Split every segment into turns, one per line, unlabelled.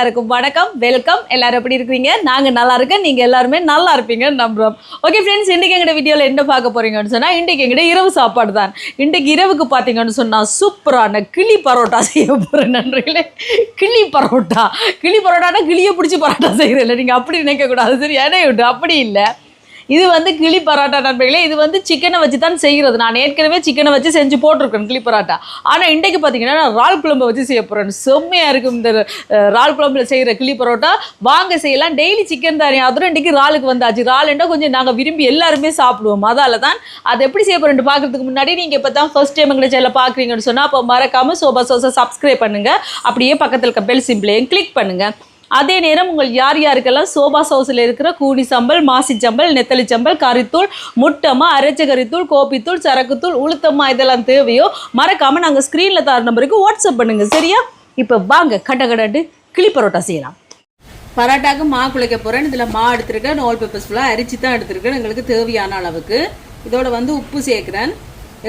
எல்லாருக்கும் வணக்கம் வெல்கம் எல்லாரும் எப்படி இருக்கிறீங்க? நாங்கள் நல்லா இருக்கேன் நீங்கள் எல்லாருமே நல்லா இருப்பீங்கன்னு நம்புறோம். ஓகே ஃப்ரெண்ட்ஸ் இன்றைக்கி எங்கள்ட வீடியோவில் என்ன பார்க்க போறீங்கன்னு சொன்னால் இன்றைக்கி எங்கள்ட இரவு சாப்பாடு தான். இன்றைக்கு இரவுக்கு பார்த்தீங்கன்னு சொன்னால் சூப்பரான கிளி பரோட்டா செய்ய போகிறேன் நன்றிகளே கிளி பரோட்டா. கிளி பரோட்டானா கிளியை பிடிச்சி பரோட்டா செய்கிறேன் நீங்கள் அப்படி நினைக்கக்கூடாது. சரி ஏன்னா அப்படி இல்லை. இது வந்து கிளி பரோட்டா நண்பர்களே இது வந்து சிக்கனை வச்சு தான் செய்கிறது. நான் ஏற்கனவே சிக்கனை வச்சு செஞ்சு போட்டிருக்கேன் கிளி பரோட்டா. ஆனால் இன்றைக்கு பார்த்தீங்கன்னா நான் இறால் குழம்பு வச்சு செய்ய போகிறேன் செம்மையாக இருக்கும் இந்த ரால் இறால் குழம்புல செய்கிற கிளி பரோட்டா. வாங்க செய்யலாம். டெய்லி சிக்கன் தானே. அதுவும் இன்றைக்கி இறாலுக்கு வந்தாச்சு. ராலுண்டா கொஞ்சம் நாங்கள் விரும்பி எல்லாருமே சாப்பிடுவோம். அதால் தான் அதை எப்படி செய்ய போகிறேன் பார்க்குறதுக்கு முன்னாடி நீங்கள் இப்போ தான் ஃபர்ஸ்ட் டைம் எங்களை சேனல் பார்க்குறீங்கன்னு சொன்னால் அப்போ மறக்காமல் சோபா சோசா சப்ஸ்கிரைப் பண்ணுங்கள் அப்படியே பக்கத்தில் இருக்க பெல் சிம்பிளையும் கிளிக் பண்ணுங்கள் அதே நேரம் உங்கள் யார் யாருக்கெல்லாம் சோபா சவுஸில் இருக்கிற கூனி சம்பல் மாசி சம்பல் நெத்தலி சம்பல் கறித்தூள் முட்டமா அரைச்ச கறித்தூள் கோப்பித்தூள் சரக்குத்தூள் உளுத்தம்மா இதெல்லாம் தேவையோ மறக்காமல் நாங்கள் ஸ்க்ரீனில் தர நம்பருக்கு வாட்ஸ்அப் பண்ணுங்கள் சரியா? இப்போ வாங்க கட்ட கடட்டு கிளி பரோட்டா செய்யலாம். பரோட்டாக்கு மா குழைக்க போகிறேன் இதில் மா எடுத்திருக்கேன். ஆல் பேப்பர்ஸ் ஃபுல்லாக அரிச்சு தான் எடுத்திருக்கேன். எங்களுக்கு தேவையான அளவுக்கு. இதோட வந்து உப்பு சேர்க்குறேன்.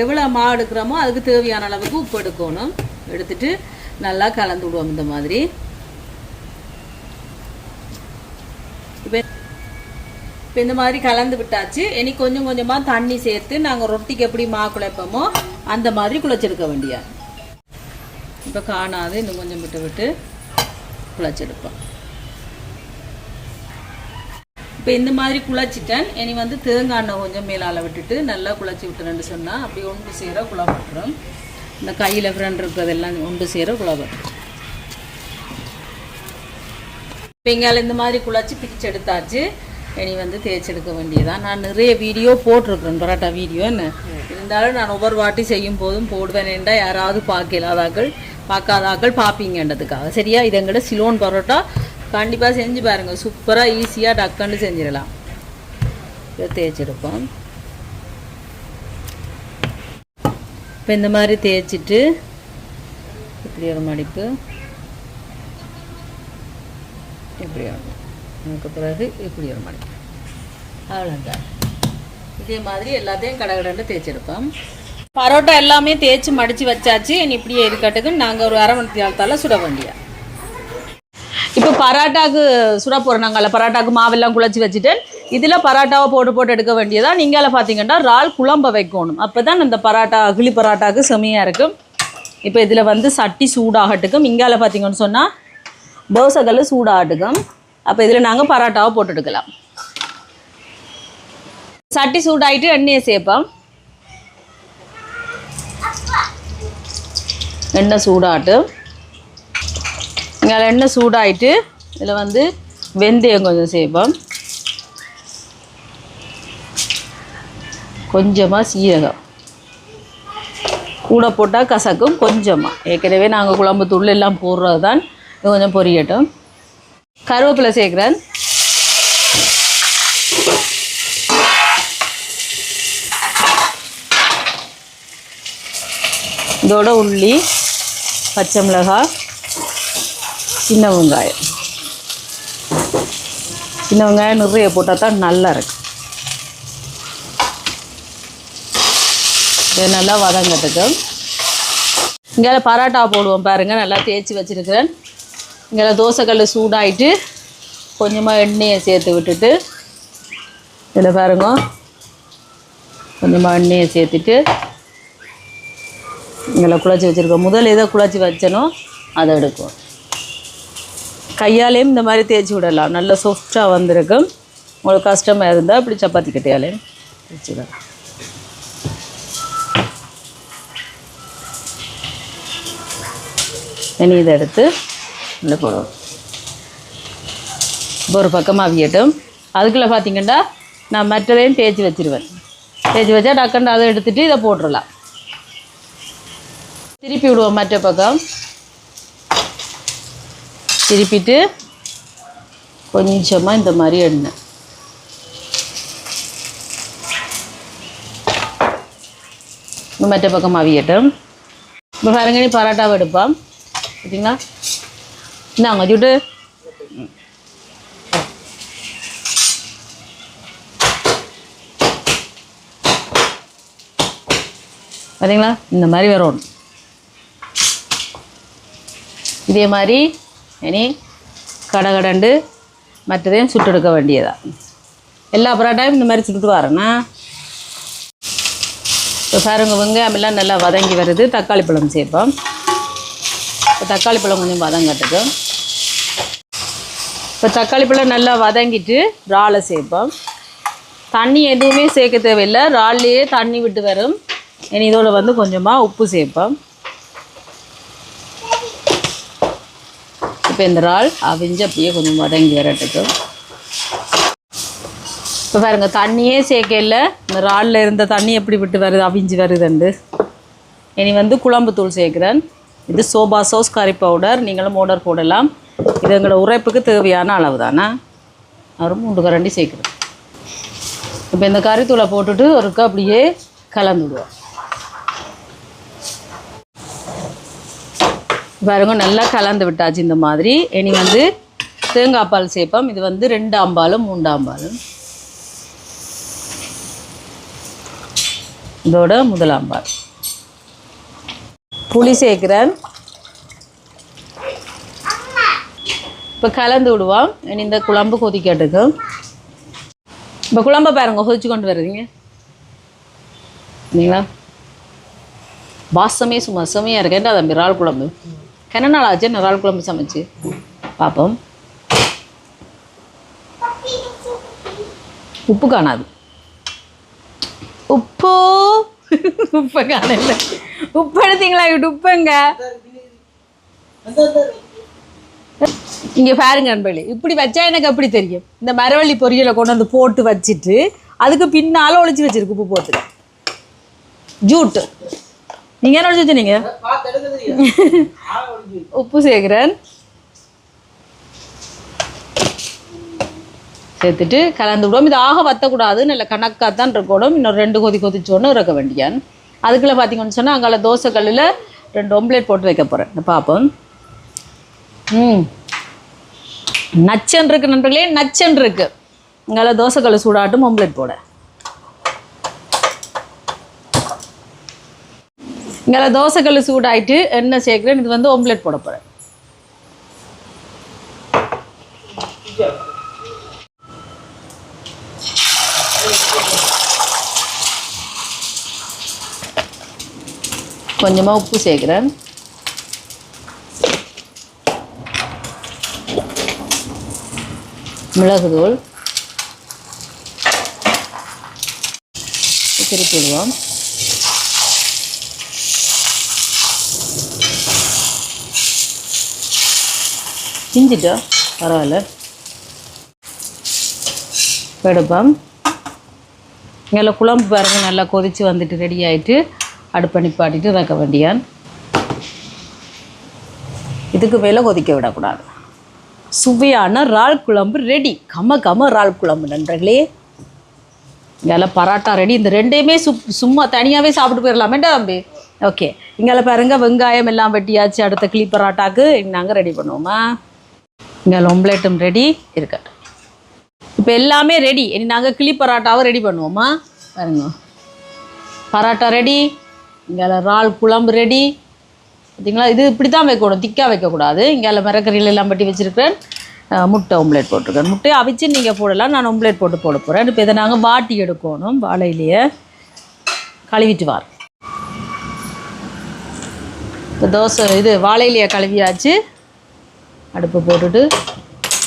எவ்வளோ மா எடுக்கிறோமோ அதுக்கு தேவையான அளவுக்கு உப்பு எடுக்கணும். எடுத்துட்டு நல்லா கலந்து விடுவோம் இந்த மாதிரி இப்போ இப்போ இந்த மாதிரி கலந்து விட்டாச்சு. இனி கொஞ்சம் கொஞ்சமாக தண்ணி சேர்த்து நாங்கள் ரொட்டிக்கு எப்படி மா குழைப்போமோ அந்த மாதிரி குழைச்செடுக்க வேண்டியா? இப்போ காணாது இன்னும் கொஞ்சம் விட்டு விட்டு குழைச்செடுப்போம் இப்போ இந்த மாதிரி குழச்சிட்டேன். இனி வந்து தேங்காய் எண்ணெய் கொஞ்சம் மேலால் விட்டுட்டு நல்லா குழச்சி விட்டுறேன்னு சொன்னால் அப்படி ஒன்று சேர குழப்பட்டுரும் இந்த கையில் ஃப்ரெண்ட் இருக்கிறதெல்லாம் ஒன்று சேர குழப்பட்டுரும் வெங்காயம் இந்த மாதிரி குழச்சி பிரித்து எடுத்தாச்சு. இனி வந்து தேய்ச்செடுக்க வேண்டியதான் நான் நிறைய வீடியோ போட்டிருக்கிறேன். பரோட்டா வீடியோ என்ன? இருந்தாலும் நான் ஒவ்வொரு வாட்டி செய்யும் போதும் போடுவேனேண்டா யாராவது பார்க்கலாதாக்கள் பார்க்காதாக்கள் பார்ப்பீங்கன்றதுக்காக. சரியா? இது சிலோன் பரோட்டா. கண்டிப்பாக செஞ்சு பாருங்கள் சூப்பராக ஈஸியாக டக்குன்னு செஞ்சிடலாம். இதை தேய்ச்செடுப்போம் இப்போ இந்த மாதிரி தேய்ச்சிட்டு இப்படி ஒரு மடிப்பு. இப்படி வரும் அதுக்கு பிறகு இப்படி ஒரு மணி. அவ்வளோதான் இதே மாதிரி எல்லாத்தையும் கடகடன்னு தேய்ச்சிருப்போம். பரோட்டா எல்லாமே தேய்ச்சி மடித்து வச்சாச்சு. இனி இப்படியே இருக்கட்டுக்கு நாங்கள் ஒரு அரை மணி நேரத்தால் சுட வேண்டியா. இப்போ பரோட்டாவுக்கு சுட போகிறோம் நாங்கள் பரோட்டாக்கு மாவெல்லாம் குழச்சி வச்சுட்டு இதில் பரோட்டாவை போட்டு போட்டு எடுக்க வேண்டியதாக நீங்கள் பார்த்தீங்கன்னா இறால் குழம்ப வைக்கணும். அப்போ தான் இந்த பரோட்டா அகிலி பரோட்டாவுக்கு செமையாக இருக்கும். இப்போ இதில் வந்து சட்டி சூடாகட்டுக்கும் இங்கால பார்த்தீங்கன்னு சொன்னால் தோசைகள் சூடாகட்டுக்கும் அப்போ இதில் நாங்கள் பரோட்டாவை போட்டு எடுக்கலாம். சட்டி சூடாயிட்டு எண்ணெயை சேர்ப்போம். எண்ணெய் சூடாட்டு. இங்கே எண்ணெய் சூடாயிட்டு இதில் வந்து வெந்தயம் கொஞ்சம் சேர்ப்போம். கொஞ்சமாக சீரகம். கூட போட்டால் கசக்கும் கொஞ்சமாக ஏற்கனவே நாங்கள் குழம்பு தூள் எல்லாம் போடுறது தான் கொஞ்சம் பொரியட்டும். கருவேப்பிலை சேர்க்குறேன். இதோட உள்ளி பச்சை மிளகாய் சின்ன வெங்காயம். சின்ன வெங்காயம் நிறைய போட்டால் தான் நல்லா இருக்கு. இதை நல்லா வதங்கட்டுக்கு இங்கே பரோட்டா போடுவோம் பாருங்கள் நல்லா தேய்ச்சி வச்சுருக்கிறேன். இங்கே தோசைக்கல் சூடாகிட்டு கொஞ்சமாக எண்ணெயை சேர்த்து விட்டுட்டு இதில் பாருங்க கொஞ்சமாக எண்ணெயை சேர்த்துட்டு இங்கே குழச்சி வச்சுருக்கோம். முதல் எதை குழச்சி வச்சனோ அதை எடுக்கும் கையாலேயும் இந்த மாதிரி தேய்ச்சி விடலாம். நல்ல சாஃப்டாக வந்திருக்கும். உங்களுக்கு கஷ்டமாக இருந்தால் இப்படி சப்பாத்தி கட்டையாலேயும் தேய்ச்சி விடலாம். இனி இதை எடுத்து இந்த போடுவோம் இப்போ ஒரு பக்கமாக அவியட்டும். அதுக்குள்ளே பார்த்தீங்கன்னா நான் மற்றதையும் தேய்ச்சி வச்சிருவேன். தேய்ச்சி வச்சா டக்குன்னு அதை எடுத்துட்டு இதை போட்டுடலாம். திருப்பி விடுவோம் மற்ற பக்கம். திருப்பிட்டு கொஞ்சமாக இந்த மாதிரி எண்ணெய். மற்ற பக்கம் அவியட்டும். இப்போ பாருங்க பரோட்டாவை எடுப்போம். பார்த்தீங்களா இந்தாங்க சுட்டு பார்த்தீங்களா இந்த மாதிரி வரும் இதே மாதிரி இனி கடகடண்டு மற்றதையும் சுட்டெடுக்க வேண்டியதா. எல்லா பரோட்டாயும் இந்த மாதிரி சுட்டுட்டு வரேன்னா இப்போ பாருங்க வெங்காயம் எல்லாம் நல்லா வதங்கி வருது. தக்காளி பழம் சேர்ப்போம். இப்போ தக்காளி பழம் கொஞ்சம் வதங்கட்டுக்கு இப்போ தக்காளி பழம் நல்லா வதங்கிட்டு இறாலை சேர்ப்போம். தண்ணி எதுவுமே சேர்க்க தேவையில்லை. இறால்லையே தண்ணி விட்டு வரும். இனி இதோட வந்து கொஞ்சமாக உப்பு சேர்ப்போம். இப்போ இந்த இறால் அவிஞ்சு அப்படியே கொஞ்சம் வதங்கி வரட்டுக்கு. இப்போ பாருங்க தண்ணியே சேர்க்கல இந்த இறாலில் இருந்த தண்ணி எப்படி விட்டு வருது அவிஞ்சு வருதுண்டு இனி வந்து குழம்பு தூள் சேர்க்குறேன். இது சோபா சோஸ் கறி பவுடர் நீங்களும் ஆர்டர் போடலாம். இது எங்களோட உரைப்புக்கு தேவையான அளவு தானே ஒரு மூன்று கரண்டி சேர்க்குறோம் இப்போ இந்த கறித்தூளை போட்டுட்டு ஒருக்கா அப்படியே கலந்து விடுவோம். பாருங்க நல்லா கலந்து விட்டாச்சு இந்த மாதிரி. இனி வந்து தேங்காய் பால் சேர்ப்போம். இது வந்து ரெண்டு அம்பாலும் மூன்று இதோட முதலாம் பால். புளி சேர்க்குறேன். இப்போ கலந்து விடுவோம். இனி இந்த குழம்பு கொதிக்கட்டுக்கு. இப்போ குழம்பை பாருங்க கொதிச்சு கொண்டு வருதுங்க இல்லைங்களா வாசமே சும்மா சுமையாக இருக்கேன் என்ன தம்பி இறால் குழம்பு? கன நாள் ஆச்சு நான் இறால் குழம்பு சமைச்சு? பார்ப்போம் உப்பு காணாது. உப்பு உப்பு காணல. உப்பு எடுத்தீங்களா? இங்கிட்டு உப்புங்க இங்கே பாருங்க நண்பர்களே இப்படி வச்சா எனக்கு எப்படி தெரியும்? இந்த மரவள்ளி பொரியலை கொண்டு வந்து போட்டு வச்சுட்டு அதுக்கு பின்னால் ஒளிச்சு வச்சிருக்கு உப்பு போட்டு. ஜூட்டு நீங்கள் என்ன ஒளிச்சு வச்சுனீங்க உப்பு சேர்க்குறேன் சேர்த்துட்டு கலந்து விடுவோம். இது ஆக வத்தக்கூடாது நல்ல கணக்காக தான் இருக்கணும். இன்னும் ரெண்டு கொதி கொதிச்சோன்னு இறக்க வேண்டியான். அதுக்குள்ளே பார்த்தீங்கன்னு சொன்னால் அங்கால தோசை கல்லில் ரெண்டு ஒம்லேட் போட்டு வைக்க போகிறேன் பார்ப்போம். ம். நச்சன் இருக்கு நண்பர்களே நச்சன் இருக்கு. இங்கால தோசைக்கல் சூடாட்டும் ஒம்லேட் போட. இங்கால தோசைக்கல் சூடாயிட்டு எண்ணெய் சேர்க்குறேன். இது வந்து ஒம்லேட் போட போகிறேன் கொஞ்சமாக உப்பு சேர்க்குறேன். மிளகுதூள். திருப்பி விடுவோம். செஞ்சுட்டா பரவாயில்ல. எடுப்போம். இங்கே குழம்பு பாருங்கள் நல்லா கொதித்து வந்துட்டு ரெடி ஆகிட்டு அடுப்பை நிப்பாட்டிட்டு வைக்க வேண்டியான். இதுக்கு மேலே கொதிக்க விடக்கூடாது. சுவையான இறால் குழம்பு ரெடி கம கம இறால் குழம்பு நண்பர்களே. இங்கே பராட்டா ரெடி இந்த ரெண்டையுமே சு சும்மா தனியாகவே சாப்பிட்டு போயிடலாமேண்டா தம்பி? ஓகே இங்கே பாருங்க வெங்காயம் எல்லாம் வெட்டியாச்சு. அடுத்த கிளி பராட்டாக்கு நாங்கள் ரெடி பண்ணுவோமா? இங்கே ஒம்லேட்டும் ரெடி இருக்கட்டும். இப்போ எல்லாமே ரெடி இனி நாங்கள் கிளி பராட்டாவும் ரெடி பண்ணுவோமா? பாருங்க. பராட்டா ரெடி இங்கே இறால் குழம்பு ரெடி பார்த்தீங்களா இது இப்படி தான் வைக்கணும். திக்காக வைக்கக்கூடாது. இங்கே மிரக்கறியில் எல்லாம் பட்டி வச்சுருக்கேன் முட்டை ஒம்லேட் போட்டிருக்கேன். முட்டையை அவிச்சு நீங்கள் போடலாம். நான் ஒம்லேட் போட்டு போட போகிறேன் இப்போ இதை நாங்கள் வாட்டி எடுக்கணும். வாழையிலேயே கழுவிட்டு வார். இப்போ தோசை இது வாழையிலேயே கழுவியாச்சு. அடுப்பு போட்டுட்டு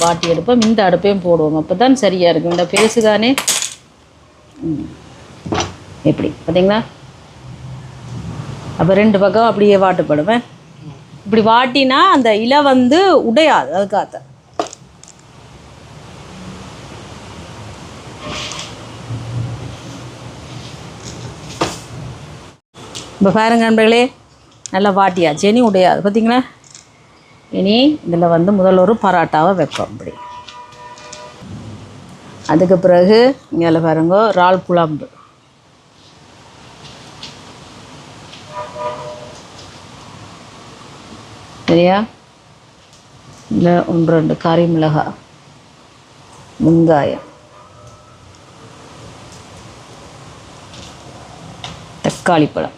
வாட்டி எடுப்போம். இந்த அடுப்பையும் போடுவோம். அப்போ தான் சரியாக இருக்கும். இந்த பேசு தானே ம். எப்படி? பார்த்தீங்களா அப்போ ரெண்டு பக்கம் அப்படியே வாட்டுப்படுவேன். இப்படி வாட்டினா அந்த இலை வந்து உடையாது அதுக்காக இப்போ பாருங்க நண்பர்களே நல்லா வாட்டியாச்சு. இனி உடையாது. பார்த்தீங்களா இனி இதில் வந்து முதல் ஒரு பராட்டாவை வைப்போம் இப்படி. அதுக்கு பிறகு இங்கே பாருங்க இறால் குழம்பு. சரியா இல்லை ஒன்று ரெண்டு கறி மிளகாய் வெங்காயம் தக்காளி பழம்.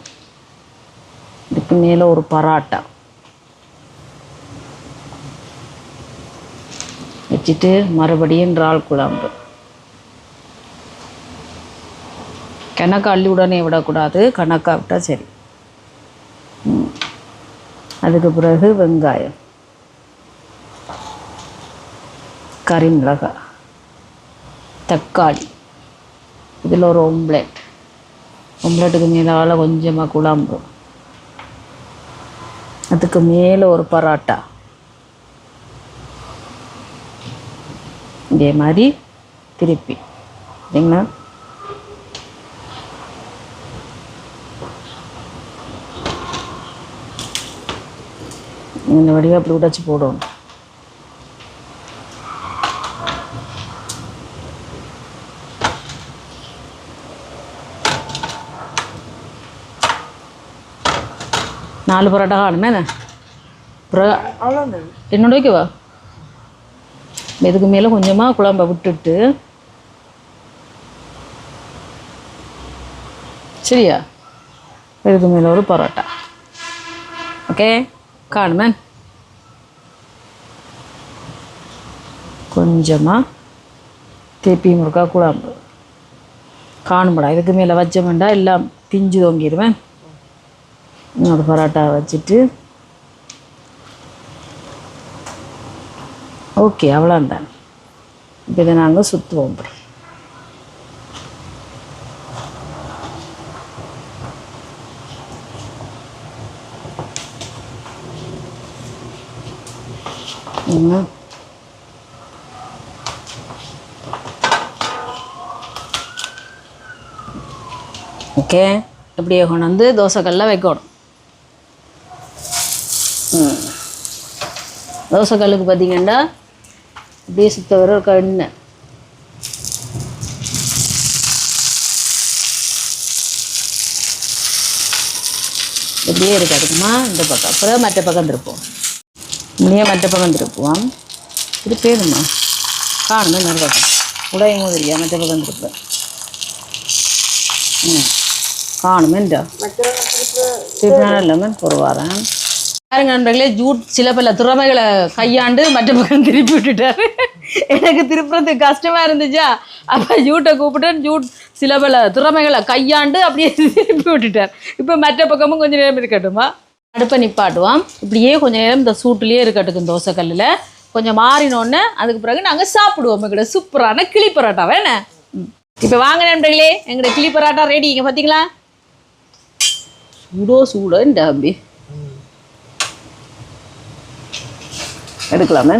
இதுக்கு மேலே ஒரு பராட்டா. வச்சுட்டு மறுபடியும் இறால் குழம்பு. கணக்கா அள்ளி உடனே விடக்கூடாது. கணக்கா விட்டால் சரி. அதுக்கு பிறகு வெங்காயம். கறி மிளகாய் தக்காளி. இதில் ஒரு ஒம்ப்ளெட் ஒம்ப்ளெட்டுக்கு மேலால் கொஞ்சமாக குழம்பு. அதுக்கு மேலே ஒரு பரோட்டா. இதே மாதிரி திருப்பி. சரிங்களா? இந்த வடிவம் அப்படி உடச்சி போடணும். நாலு பரோட்டா காணுமே என்ன? என்னோட வைக்கவா? இதுக்கு மேலே கொஞ்சமாக குழம்ப விட்டுட்டு. சரியா? இதுக்கு மேலே ஒரு பரோட்டா. ஓகே காணுமே கொஞ்சமாக தேப்பி முருக்கா குழம்பு. காணும்படா இதுக்கு மேலே வச்ச வேண்டாம் எல்லாம் பிஞ்சு தொங்கிடுவேன். ஒரு பரோட்டா வச்சுட்டு. ஓகே அவ்வளோந்தான் இப்போ இதை நாங்கள் சுற்றுவோம் இப்படி என்ன ஓகே. இப்படியே கொண்டு வந்து தோசைக்கல்ல வைக்கணும். தோசைக்கல்லுக்கு பார்த்தீங்கன்னா இப்படியே சுத்த வர ஒரு எண்ணெய் இப்படியே இருக்காதுக்குமா இந்த பக்கம். அப்புறம் மற்ற பக்கம் திருப்போம். இப்படியே மற்ற பக்கம் இது பேருமா? காரணம் இன்னொரு பக்கம் உடையும் போது மற்ற பக்கம் திருப்பேன் ம் காணுமேண்டா திருப்பினாலும் இல்லாமல் யாருங்க பாருங்க நண்பர்களே ஜூட் சில பல திறமைகளை கையாண்டு மற்ற பக்கம் திருப்பி விட்டுட்டாரு. எனக்கு திருப்புறதுக்கு கஷ்டமா இருந்துச்சா? அப்போ ஜூட்டை கூப்பிட்டு ஜூட் சில பல திறமைகளை கையாண்டு அப்படியே திருப்பி விட்டுட்டார். இப்போ மற்ற பக்கமும் கொஞ்சம் நேரம் இருக்கட்டுமா? அடுப்பை நிப்பாட்டுவோம். இப்படியே கொஞ்சம் நேரம் இந்த சூட்டுலேயே இருக்கட்டுக்கும் தோசை கல்லில் கொஞ்சம் மாறினோன்னு அதுக்கு பிறகு நாங்கள் சாப்பிடுவோம். எங்கள்கிட்ட சூப்பரான கிளி பரோட்டா வேணே இப்போ வாங்க நண்பர்களே எங்கள்கிட்ட கிளி பரோட்டா ரெடி இங்கே பார்த்தீங்களா சூடோ சூடோ இந்த அம்பி எடுக்கலாமே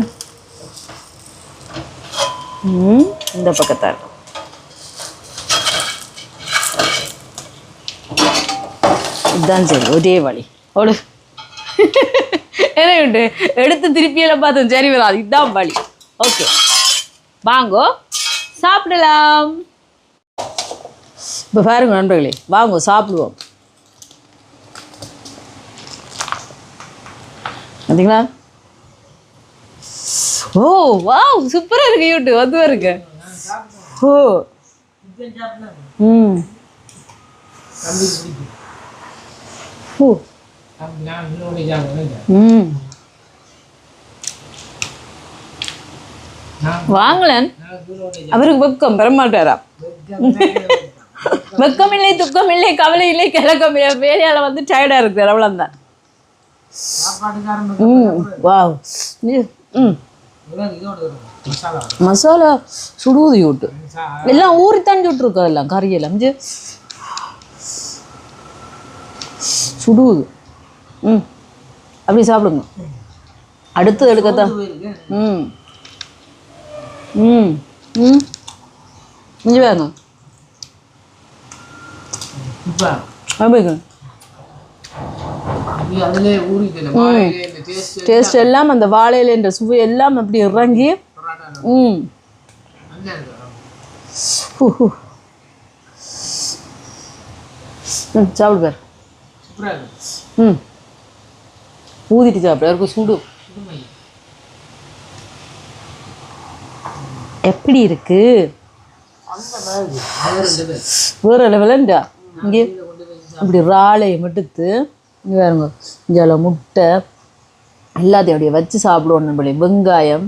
ம் இந்த இருக்கும். இதுதான் சரி ஒரே வழி. ஓடு. என்ன உண்டு எடுத்து திருப்பியெல்லாம் பார்த்தோம். சரி வராது இதுதான் வழி. ஓகே. வாங்கோ. சாப்பிடலாம். இப்போ பாருங்க நண்பர்களே. வாங்கோ சாப்பிடுவோம். பார்த்தீங்களா ஓ வாவ் சூப்பராக இருக்கு யூட்டு வந்து இருக்கு ஓ. ம். ஓ. வாங்கலன் அவருக்கு வெக்கம் பெறமாட்டாரா? வெக்கம் இல்லை துக்கம் இல்லை கவலை இல்லை கிழக்கம் இல்லை வேலையால் வந்து டயர்டாக இருக்குது அவ்வளோதான் ம் வாவ் ம் மசாலா சுடுவது யூட்டு எல்லாம் ஊறித்தான் சுட்டுருக்கு எல்லாம் கறியெல்லாம். சுடுவது ம். அப்படி சாப்பிடுங்க. அடுத்து எடுக்கத்தான். ம். ம். ம். இஞ்சி வேங்க டேஸ்ட் எல்லாம் அந்த வாழையில என்ற சுவை எல்லாம் அப்படி இறங்கி. ம். சாப்பிடு பேர். ம். ஊதிட்டுச்சு அப்படியே இருக்கும் சுடு. எப்படி இருக்கு? வேற லெவலண்டா இங்கே. இப்படி ராலையை மட்டுத்து. இங்கே பாருங்க. இங்கே முட்டை. எல்லாத்தையும் அப்படியே வச்சு சாப்பிடுவோம் நம்மளே வெங்காயம்.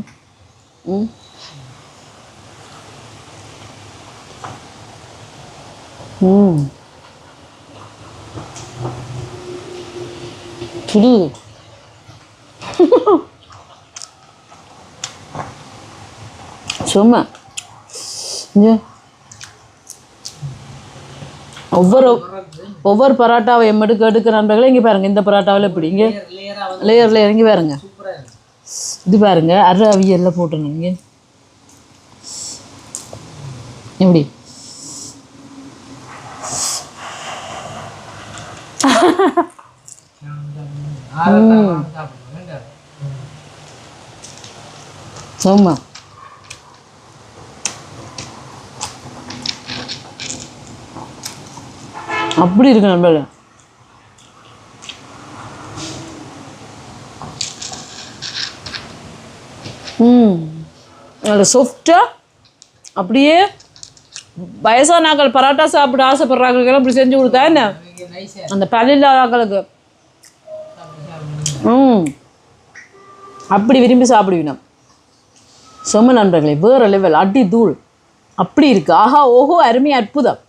ம். கிளி. சும்மா ஒவ்வொரு ஒவ்வொரு பரோட்டாவை எம்மடுக்கு எடுக்கிற நண்பர்களே இங்கே பாருங்க இந்த பரோட்டாவில் இப்படி இங்கே லேயர் லேயர் இங்கே பாருங்க. இது பாருங்க அரை அவியெல்லாம் போட்டுருங்க இங்கே. எப்படி? சும்மா அப்படி இருக்கு நண்பர்களே. ம். நல்ல சாஃப்டாக அப்படியே வயசானாக்கள் பரோட்டா சாப்பிட ஆசைப்படுறாங்களுக்கெல்லாம் இப்படி செஞ்சு கொடுத்தா என்ன? அந்த பல்லில்லாத ஆக்களுக்கு ம். அப்படி விரும்பி சாப்பிடுவினோம். செம்ம நண்பர்களே வேறு லெவல் அடி தூள். அப்படி இருக்குது ஆஹா ஓஹோ அருமை அற்புதம்.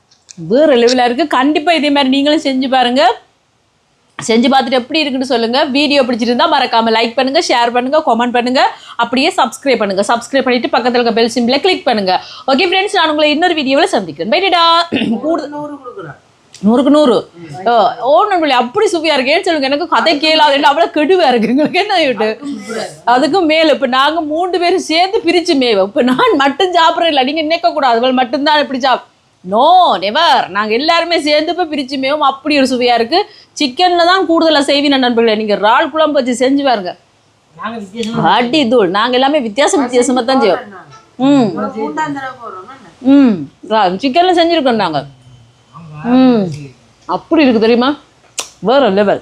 வேறு லெவலாக இருக்குது கண்டிப்பாக இதே மாதிரி நீங்களும் செஞ்சு பாருங்கள் செஞ்சு பார்த்துட்டு எப்படி இருக்குன்னு சொல்லுங்கள் வீடியோ பிடிச்சிருந்தா மறக்காமல் லைக் பண்ணுங்கள் ஷேர் பண்ணுங்கள் கமெண்ட் பண்ணுங்கள் அப்படியே சப்ஸ்கிரைப் பண்ணுங்கள் சப்ஸ்கிரைப் பண்ணிவிட்டு பக்கத்தில் இருக்க பெல் சிம்பிளை கிளிக் பண்ணுங்கள் ஓகே ஃப்ரெண்ட்ஸ் நான் உங்களை இன்னொரு வீடியோவில் சந்திக்கிறேன். பைட்டா கூடுதல் நூறுக்கு நூறு ஓ, நண்பர்களே அப்படி சுவையா இருக்கேன்னு சொல்லுங்க எனக்கு கதை கேளாதுன்னு அவ்வளோ கெடுவா இருக்கு. எங்களுக்கு என்ன ஆயிட்டு? அதுக்கும் மேல இப்ப நாங்க மூன்று பேரும் சேர்ந்து பிரிச்சு மேவோம் இப்ப நான் மட்டும் சாப்பிட்றேன் இல்லை நீங்க நினைக்க கூடாது அவள் மட்டும்தான் இப்படி சாப் நோ நெவர் நாங்க எல்லாருமே சேர்ந்து இப்ப பிரிச்சு மேவும் அப்படி ஒரு சுவையா இருக்கு. சிக்கன்ல தான் கூடுதலா செய்வீங்க நண்பர்களே. நீங்க இறால் குழம்பு வச்சு செஞ்சு பாருங்க. அடி தூள். நாங்க எல்லாமே வித்தியாசம் வித்தியாசமா தான் செய்வோம். ம். ம். சிக்கன்ல செஞ்சிருக்கோம் நாங்க. ம். அப்படி இருக்கு தெரியுமா? வேற லெவல்